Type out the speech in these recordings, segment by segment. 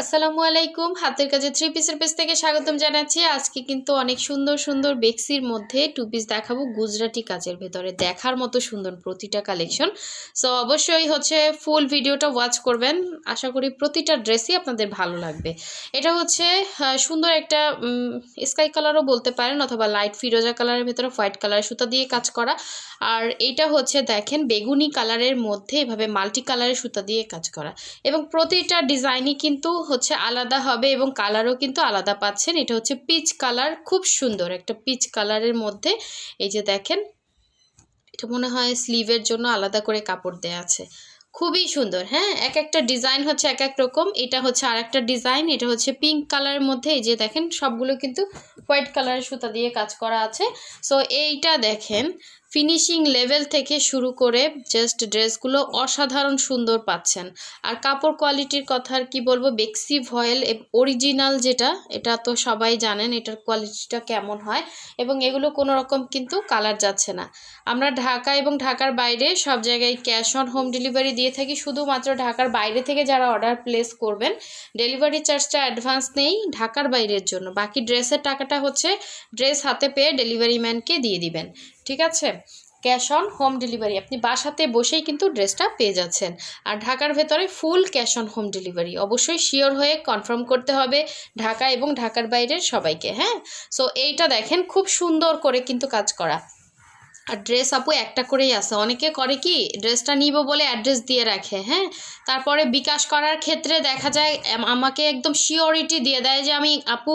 আসসালামু আলাইকুম। হাতের কাজে থ্রি পিসের পেজ থেকে স্বাগতম জানাচ্ছি। আজকে কিন্তু অনেক সুন্দর সুন্দর বেক্সির মধ্যে টু পিস দেখাবো গুজরাটি কাজের ভেতরে। দেখার মতো সুন্দর প্রতিটা কালেকশন সো অবশ্যই হচ্ছে ফুল ভিডিওটা ওয়াচ করবেন। আশা করি প্রতিটা ড্রেসই আপনাদের ভালো লাগবে। এটা হচ্ছে সুন্দর একটা স্কাই কালারও বলতে পারেন অথবা লাইট ফিরোজা কালারের ভেতরে হোয়াইট কালারের সুতা দিয়ে কাজ করা। আর এটা হচ্ছে দেখেন বেগুনি কালারের মধ্যে এভাবে মাল্টি কালারের সুতা দিয়ে কাজ করা। এবং প্রতিটা ডিজাইনই কিন্তু হচ্ছে আলাদা হবে এবং কালারও কিন্তু আলাদা পাচ্ছেন। এটা হচ্ছে পিচ কালার, খুব সুন্দর একটা পিচ কালারের মধ্যে। এই যে দেখেন, এটা মনে হয় স্লিভের জন্য আলাদা করে কাপড় দেয়া আছে। খুবই সুন্দর হ্যাঁ? এক একটা ডিজাইন হচ্ছে এক এক রকম। এটা হচ্ছে আর একটা ডিজাইন, এটা হচ্ছে পিঙ্ক কালারের মধ্যে। এই যে দেখেন, সবগুলো কিন্তু হোয়াইট কালারের সুতা দিয়ে কাজ করা আছে। সো এইটা দেখেন ফিনিশিং লেভেল থেকে শুরু করে জাস্ট ড্রেসগুলো অসাধারণ সুন্দর পাচ্ছেন। আর কাপড় কোয়ালিটির কথা আর কি বলব, বেক্সি ভয়েল অরিজিনাল যেটা, এটা তো সবাই জানেন এটার কোয়ালিটিটা কেমন হয় এবং এগুলো কোনো রকম কিন্তু কালার যাচ্ছে না। আমরা ঢাকা এবং ঢাকার বাইরে সব জায়গায় ক্যাশ অন হোম ডেলিভারি দিয়ে থাকি, শুধুমাত্র ঢাকার বাইরে থেকে যারা অর্ডার প্লেস করবেন ডেলিভারি চার্জটা অ্যাডভান্স নেই ঢাকার বাইরের জন্য। বাকি ড্রেসের টাকাটা হচ্ছে ড্রেস হাতে পেয়ে ডেলিভারি ম্যানকে দিয়ে দিবেন। ঠিক আছে? ক্যাশ অন হোম ডেলিভারি আপনি বাসাতে বসেই কিন্তু ড্রেসটা পেয়ে যাচ্ছেন। আর ঢাকার ভেতরে full cash on home delivery অবশ্যই শিওর হয়ে কনফার্ম করতে হবে ঢাকা এবং ঢাকার বাইরের সবাইকে হ্যাঁ? সো এইটা দেখেন, খুব সুন্দর করে কিন্তু কাজ করা। আর ড্রেস আপু একটা করেই আছে। অনেকে করে কি ড্রেসটা নিব বলে অ্যাড্রেস দিয়ে রাখে হ্যাঁ? তারপরে বিকাশ করার ক্ষেত্রে দেখা যায় আমাকে একদম শিওরিটি দিয়ে দেয় যে আমি, আপু,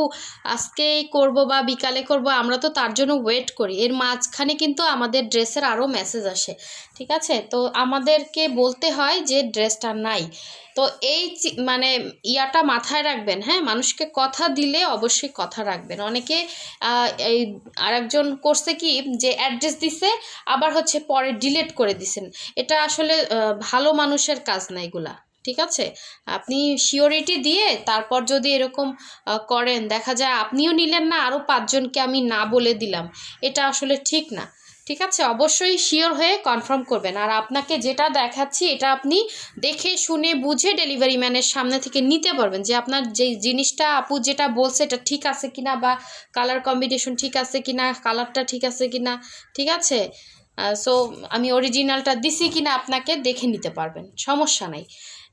আজকেই করব বা বিকালে করব, আমরা তো তার জন্য ওয়েট করি। এর মাঝখানে কিন্তু আমাদের ড্রেসের আরও মেসেজ আসে, ঠিক আছে? তো আমাদেরকে বলতে হয় যে ড্রেসটা নাই। তো এই মানে ইয়াটা মাথায় রাখবেন হ্যাঁ? মানুষকে কথা দিলে অবশ্যই কথা রাখবেন। অনেকে এই আরেকজন করছে কি যে অ্যাড্রেস দিছে, আবার হচ্ছে পরে ডিলিট করে দিছেন। এটা আসলে ভালো মানুষের কাজ না এগুলা, ঠিক আছে? আপনি শিওরিটি দিয়ে তারপর যদি এরকম করেন, দেখা যায় আপনিও নিলেন না, আরও পাঁচজনকে আমি না বলে দিলাম। এটা আসলে ঠিক না। ঠিক আছে, অবশ্যই শিওর হয়ে কনফার্ম করবেন। আর আপনাকে যেটা দেখাচ্ছি, এটা আপনি দেখে, শুনে, বুঝে ডেলিভারি ম্যানের সামনে থেকে নিতে পারবেন যে আপনার যে জিনিসটা আপু যেটা বলছে এটা ঠিক আছে কিনা বা কালার কম্বিনেশন ঠিক আছে কিনা কালারটা ঠিক আছে কিনা, ঠিক আছে? সো আমি অরিজিনালটা দিছি কিনা আপনাকে দেখে নিতে পারবেন, সমস্যা নাই।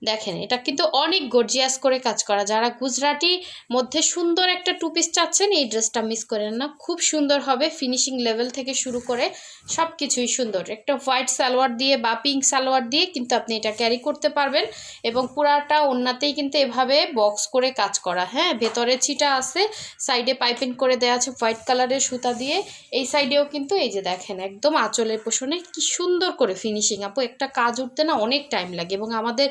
দেখেন, এটা কিন্তু অনেক গর্জিয়াস করে কাজ করা। যারা গুজরাটি মধ্যে সুন্দর একটা টু পিস চাচ্ছেন, এই ড্রেসটা মিস করেন না। খুব সুন্দর হবে ফিনিশিং লেভেল থেকে শুরু করে সব কিছুই সুন্দর। একটা হোয়াইট সালোয়ার দিয়ে বা পিঙ্ক সালোয়ার দিয়ে কিন্তু আপনি এটা ক্যারি করতে পারবেন এবং পুরাটা ওন্নাতেই কিন্তু এভাবে বক্স করে কাজ করা। হ্যাঁ ভেতরে ছিটা আছে সাইডে পাইপিং করে দেওয়া আছে হোয়াইট কালারের সুতা দিয়ে। এই সাইডেও কিন্তু এই যে দেখেন, একদম আঁচলের পোষণে কি সুন্দর করে ফিনিশিং আপু, একটা কাজ উঠতে না অনেক টাইম লাগে এবং আমাদের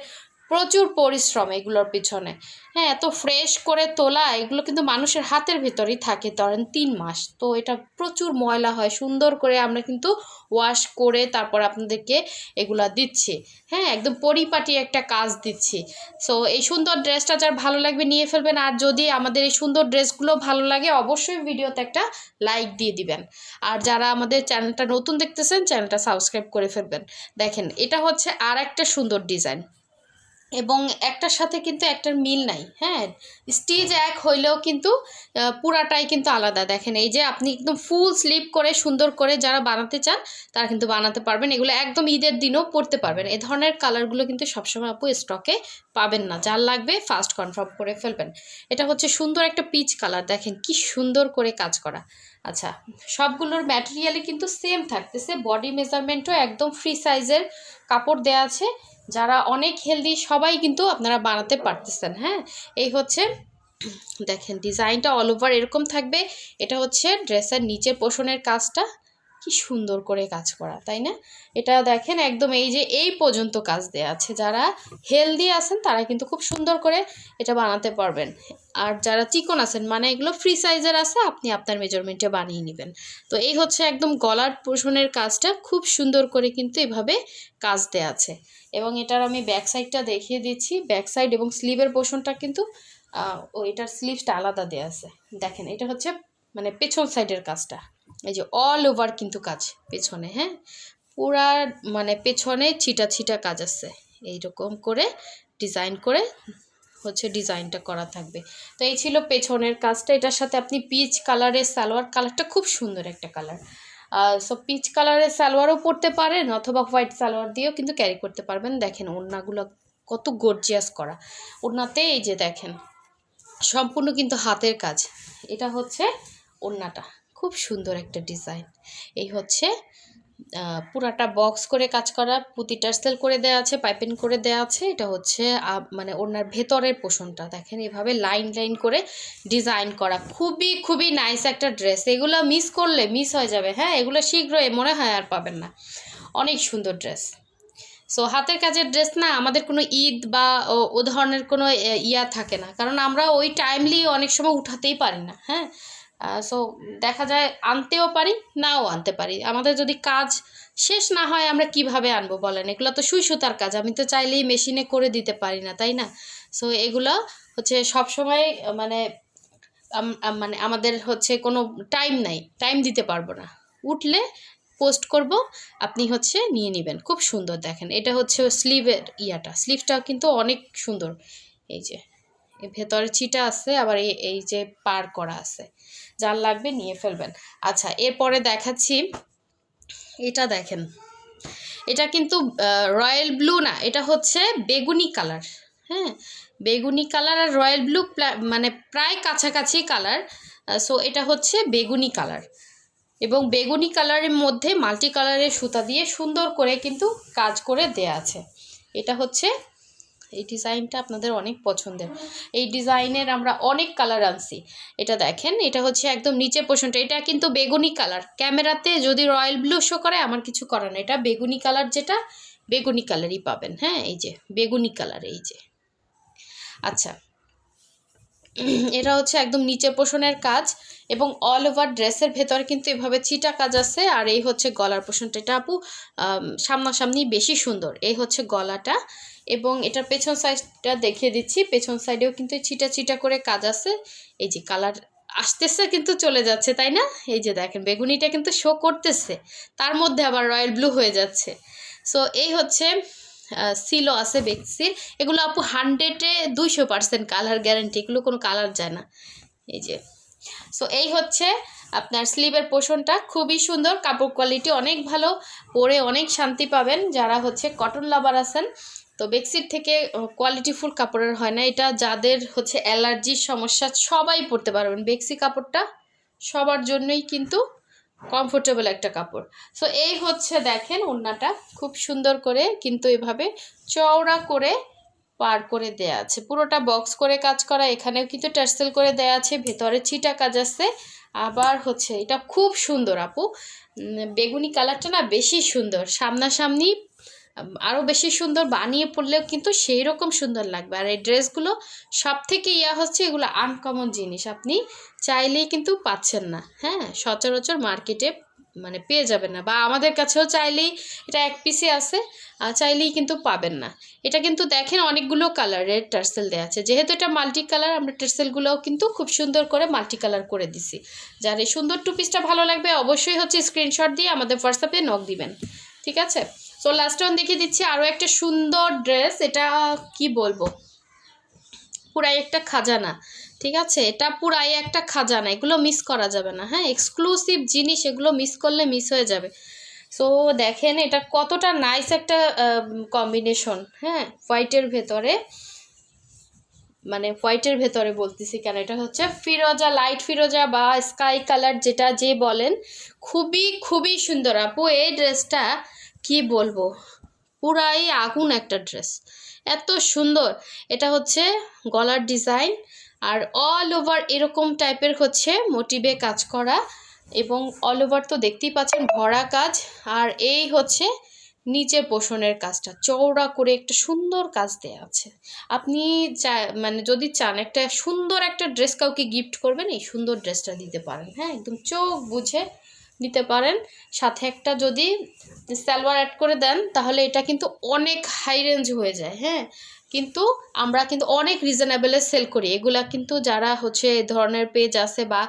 প্রচুর পরিশ্রম এগুলোর পিছনে। হ্যাঁ এত ফ্রেশ করে তোলা এগুলো কিন্তু মানুষের হাতের ভেতরেই থাকে ধরেন তিন মাস। তো এটা প্রচুর ময়লা হয়, সুন্দর করে আমরা কিন্তু ওয়াশ করে তারপর আপনাদেরকে এগুলা দিচ্ছি। হ্যাঁ একদম পরিপাটি একটা কাজ দিচ্ছি। সো এই সুন্দর ড্রেসটা যার ভালো লাগবে নিয়ে ফেলবেন। আর যদি আমাদের এই সুন্দর ড্রেসগুলো ভালো লাগে, অবশ্যই ভিডিওতে একটা লাইক দিয়ে দিবেন। আর যারা আমাদের চ্যানেলটা নতুন দেখতেছেন চ্যানেলটা সাবস্ক্রাইব করে ফেলবেন। দেখেন, এটা হচ্ছে আর একটা সুন্দর ডিজাইন এবং একটার সাথে কিন্তু একটার মিল নাই হ্যাঁ? স্টিচ এক হইলেও কিন্তু পুরাটাই কিন্তু আলাদা। দেখেন, এই যে আপনি একদম ফুল স্লিপ করে, সুন্দর করে যারা বানাতে চান, তারা কিন্তু বানাতে পারবেন। এগুলো একদম ঈদের দিনও পরতে পারবেন। এ ধরনের কালারগুলো কিন্তু সবসময় আপু স্টকে পাবেন না। যার লাগবে ফার্স্ট কনফার্ম করে ফেলবেন। এটা হচ্ছে সুন্দর একটা পিচ কালার দেখেন, কি সুন্দর করে কাজ করা। আচ্ছা সবগুলোর ম্যাটেরিয়ালই কিন্তু সেম থাকতেছে। বডি মেজারমেন্টও একদম ফ্রি সাইজের কাপড় দেওয়া আছে। যারা অনেক হেলদি সবাই কিন্তু আপনারা বানাতে পারতেছেন হ্যাঁ? এই হচ্ছে, দেখেন ডিজাইনটা অল ওভার এরকম থাকবে। এটা হচ্ছে ড্রেসের নিচের পোষণের কাজটা। কি সুন্দর করে কাজ করা, তাই না? এটা দেখেন একদম এই যে এই পর্যন্ত কাজ দেওয়া আছে। যারা হেলদি আছেন, তারা কিন্তু খুব সুন্দর করে এটা বানাতে পারবেন। আর যারা চিকন আছেন মানে এগুলো ফ্রি সাইজের আছে, আপনি আপনার মেজারমেন্টে বানিয়ে নেবেন। তো এই হচ্ছে একদম গলার পোষণের কাজটা, খুব সুন্দর করে কিন্তু এভাবে কাজ দেওয়া আছে। এবং এটার আমি ব্যাক সাইডটা দেখিয়ে দিচ্ছি। ব্যাক সাইড এবং স্লিভের পোষণটা কিন্তু ও এটার স্লিভটা আলাদা দেওয়া আছে। দেখেন, এটা হচ্ছে মানে পেছন সাইডের কাজটা। এই যে অল ওভার কিন্তু কাজ পেছনে হ্যাঁ? পুরা মানে পেছনে ছিটা ছিটা কাজ আছে। এইরকম করে ডিজাইন করে হচ্ছে ডিজাইনটা করা থাকবে। তো এই ছিল পেছনের কাজটা। এটার সাথে আপনি পিচ কালারের সালোয়ার কালারটা খুব সুন্দর একটা কালার সো পিচ কালারের সালোয়ারও পরতে পারেন অথবা হোয়াইট সালোয়ার দিয়েও কিন্তু ক্যারি করতে পারবেন। দেখেন ওড়নাগুলো কত গর্জিয়াস করা। ওড়নাতে এই যে দেখেন, সম্পূর্ণ কিন্তু হাতের কাজ। এটা হচ্ছে ওড়নাটা। খুব সুন্দর একটা ডিজাইন। এই হচ্ছে পুরাটা বক্স করে কাজ করা পুঁতি টার্সেল করে দেওয়া আছে, পাইপিং করে দেওয়া আছে। এটা হচ্ছে মানে ওনার ভেতরের পোষণটা। দেখেন এভাবে লাইন লাইন করে ডিজাইন করা। খুবই খুবই নাইস একটা ড্রেস। এগুলো মিস করলে মিস হয়ে যাবে। হ্যাঁ এগুলো শীঘ্রই, মনে হয় আর পাবেন না। অনেক সুন্দর ড্রেস। সো, হাতের কাজের ড্রেস না, আমাদের কোনো ঈদ বা ও ধরনের কোনো ইয়া থাকে না। কারণ আমরা ওই টাইমলি অনেক সময় উঠাতেই পারি না। হ্যাঁ? সো দেখা যায় আনতেও পারি, নাও আনতে পারি। আমাদের যদি কাজ শেষ না হয়, আমরা কীভাবে আনব বলেন? এগুলো তো সুই সুতার কাজ, আমি তো চাইলেই মেশিনে করে দিতে পারি না, তাই না? সো এগুলো হচ্ছে সব সময় মানে মানে আমাদের হচ্ছে কোনো টাইম নাই টাইম দিতে পারব না। উঠলে পোস্ট করব, আপনি হচ্ছে নিয়ে নেবেন। খুব সুন্দর দেখেন। এটা হচ্ছে স্লিভের ইয়াটা। স্লিভটাও কিন্তু অনেক সুন্দর। এই যে। ভেতরে চিটা আছে, আবার এই এই যে পার করা আছে। যার লাগবে নিয়ে ফেলবেন। আচ্ছা এরপরে দেখাচ্ছি, এটা দেখেন। এটা কিন্তু রয়্যাল ব্লু না, এটা হচ্ছে বেগুনি কালার হ্যাঁ? বেগুনি কালার আর রয়্যাল ব্লু মানে প্রায় কাছাকাছি কালার সো এটা হচ্ছে বেগুনি কালার। এবং বেগুনি কালারের মধ্যে মাল্টি কালারের সুতা দিয়ে সুন্দর করে কিন্তু কাজ করে দেয়া আছে। এটা হচ্ছে এই ডিজাইনটা আপনাদের অনেক পছন্দের। এই ডিজাইনের আমরা অনেক কালার আনছি। এটা দেখেন, এটা হচ্ছে একদম নিচে পোষণটা। এটা কিন্তু বেগুনি কালার। ক্যামেরাতে যদি রয়্যাল ব্লু শো করে, আমার কিছু করার না এটা বেগুনি কালার যেটা, বেগুনি কালারই পাবেন। হ্যাঁ এই যে, বেগুনি কালার, এই যে। আচ্ছা এটা হচ্ছে একদম নিচে পোষণের কাজ এবং অল ওভার ড্রেসের ভেতরে কিন্তু এভাবে চিটা কাজ আছে আর এই হচ্ছে গলার পোষণটা। এটা আপু সামনাসামনি বেশি সুন্দর। এই হচ্ছে গলাটা এবং এটার পেছন সাইডটা দেখিয়ে দিচ্ছি। পেছন সাইডেও কিন্তু চিটা চিটা করে কাজ আছে। এই যে কালার আসতেছে কিন্তু চলে যাচ্ছে, তাই না? এই যে দেখেন, বেগুনিটা কিন্তু শো করতেছে। তার মধ্যে আবার রয়্যাল ব্লু হয়ে যাচ্ছে। সো এই হচ্ছে সিলো আছে বেক্সির এগুলো আপু হান্ড্রেডে দুইশো পার্সেন্ট কালার গ্যারান্টি এগুলো কোনো কালার যায় না। এই যে। সো এই হচ্ছে আপনার স্লিভের পোষণটা। খুবই সুন্দর, কাপড় কোয়ালিটি অনেক ভালো, পরে অনেক শান্তি পাবেন যারা হচ্ছে কটন লাভার আছেন। তো বেক্সির থেকে কোয়ালিটিফুল কাপড়ের হয় না। এটা যাদের হচ্ছে অ্যালার্জির সমস্যা, সবাই পরতে পারবেন। বেক্সি কাপড়টা সবার জন্যই কিন্তু কমফোর্টেবল একটা কাপড়। সো এই হচ্ছে দেখেন ওড়নাটা। খুব সুন্দর করে কিন্তু এভাবে চওড়া করে পার করে দেয়া আছে। পুরোটা বক্স করে কাজ করা, এখানেও কিন্তু টার্সেল করে দেয়া আছে, ভেতরে ছিটা কাজ আছে। আবার হচ্ছে এটা খুব সুন্দর আপু। বেগুনি কালারটা না বেশি সুন্দর। সামনাসামনি আরও বেশি সুন্দর বানিয়ে পড়লেও কিন্তু সেই রকম সুন্দর লাগবে। আর এই ড্রেসগুলো সব থেকে ইয়া হচ্ছে এগুলো আনকমন জিনিস। আপনি চাইলেই কিন্তু পাচ্ছেন না হ্যাঁ? সচরাচর মার্কেটে মানে পেয়ে যাবেন না। বা আমাদের কাছেও চাইলেই এটা এক পিসে আছে, আর চাইলেই কিন্তু পাবেন না। এটা কিন্তু দেখেন অনেকগুলো কালারের টার্সেল দেওয়া আছে। যেহেতু এটা মাল্টি কালার আমরা টার্সেলগুলোও কিন্তু খুব সুন্দর করে মাল্টি কালার করে দিছি। যার এই সুন্দর টু পিসটা ভালো লাগবে, অবশ্যই হচ্ছে স্ক্রিনশট দিয়ে আমাদের হোয়াটসঅ্যাপে নক দিবেন। ঠিক আছে? সো লাস্ট অন দেখিয়ে দিচ্ছি, আরও একটা সুন্দর ড্রেস এটা কি বলব? পুরাই একটা খাজানা, ঠিক আছে? এটা পুরাই একটা খাজানা, এগুলো মিস করা যাবে না হ্যাঁ? এক্সক্লুসিভ জিনিস, এগুলো মিস করলে মিস হয়ে যাবে। সো দেখেন, এটা কতটা নাইস একটা কম্বিনেশন হ্যাঁ? হোয়াইটের ভেতরে মানে হোয়াইটের ভেতরে বলতেছি কেন? এটা হচ্ছে ফিরোজা লাইট ফিরোজা বা স্কাই কালার যেটা যে বলেন, খুবই খুবই সুন্দর। আপু, এই ড্রেসটা কি বলব? পুরাই আগুন একটা ড্রেস। এত সুন্দর। এটা হচ্ছে গলার ডিজাইন আর অল ওভার এরকম টাইপের হচ্ছে মোটিভে কাজ করা এবং অল ওভার তো দেখতেই পাচ্ছেন ভরা কাজ আর এই হচ্ছে নিচে পোষণের কাজটা। চওড়া করে একটা সুন্দর কাজ দেয়া আছে। আপনি চা মানে যদি চান একটা সুন্দর একটা ড্রেস কাউকে গিফট করবেন, এই সুন্দর ড্রেসটা দিতে পারেন। হ্যাঁ একদম চোখ বুঝে দিতে পারেন। সাথে একটা যদি সালোয়ার অ্যাড করে দেন, তাহলে এটা কিন্তু অনেক হাই রেঞ্জ হয়ে যায় হ্যাঁ? কিন্তু আমরা কিন্তু অনেক রিজনেবলে সেল করি। এগুলা কিন্তু যারা হচ্ছে ধরনের পেজ আছে বা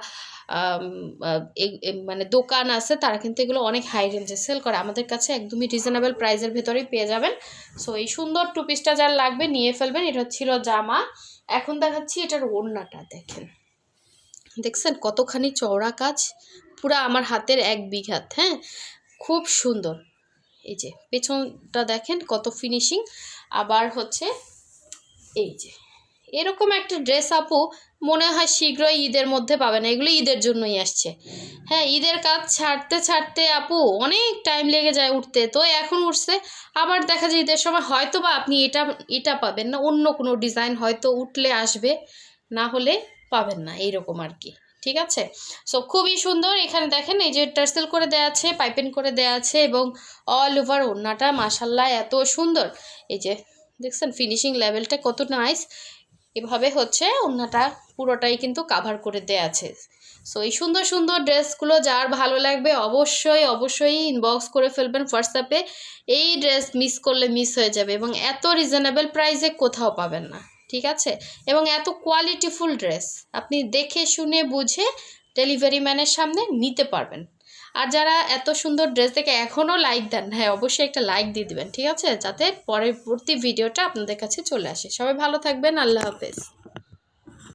মানে দোকান আছে, তারা কিন্তু এগুলো অনেক হাই রেঞ্জে সেল করে। আমাদের কাছে একদমই রিজনেবল প্রাইসের ভেতরেই পেয়ে যাবেন। সো এই সুন্দর টু পিসটা যার লাগবে নিয়ে ফেলবেন, এটা ছিল জামা। এখন দেখাচ্ছি এটার ওড়নাটা, দেখেন। দেখছেন কতখানি চওড়া কাজ? পুরো আমার হাতের এক বিঘাত হ্যাঁ? খুব সুন্দর। এই যে, পেছনটা দেখেন কত ফিনিশিং আবার হচ্ছে এই যে, এরকম একটা ড্রেস আপু মনে হয় শীঘ্রই ঈদের মধ্যে পাবেন, এগুলো ঈদের জন্যই আসছে। হ্যাঁ ঈদের কাজ ছাড়তে ছাড়তে আপু অনেক টাইম লেগে যায় উঠতে, তো এখন উঠছে। আবার দেখা যায় ঈদের সময় হয়তো বা আপনি এটা এটা পাবেন না, অন্য কোনো ডিজাইন হয়তো উঠলে আসবে, না হলে পাবেন না, এইরকম আর কি। ঠিক আছে? সো খুবই সুন্দর। এখানে দেখেন এই যে টার্সেল করে দেওয়া আছে পাইপেন করে দেওয়া আছে এবং অল ওভার ওড়নাটা মাসাল্লাহ এত সুন্দর। এই যে, দেখছেন ফিনিশিং লেভেলটা কত নাইস এভাবে হচ্ছে ওড়নাটা পুরোটাই কিন্তু কাভার করে দেওয়া আছে। সো এই সুন্দর সুন্দর ড্রেসগুলো যার ভালো লাগবে অবশ্যই অবশ্যই ইনবক্স করে ফেলবেন হোয়াটসঅ্যাপে এই ড্রেস মিস করলে মিস হয়ে যাবে এবং এত রিজনেবল প্রাইসে কোথাও পাবেন না। ঠিক আছে? এবং এত কোয়ালিটিফুল ড্রেস আপনি দেখে, শুনে, বুঝে ডেলিভারি ম্যানের সামনে নিতে পারবেন। আর যারা এত সুন্দর ড্রেস দেখে এখনও লাইক দেন হ্যাঁ অবশ্যই একটা লাইক দিয়ে দেবেন, ঠিক আছে? যাতে পরবর্তী ভিডিওটা আপনাদের কাছে চলে আসে। সবাই ভালো থাকবেন, আল্লাহ হাফেজ।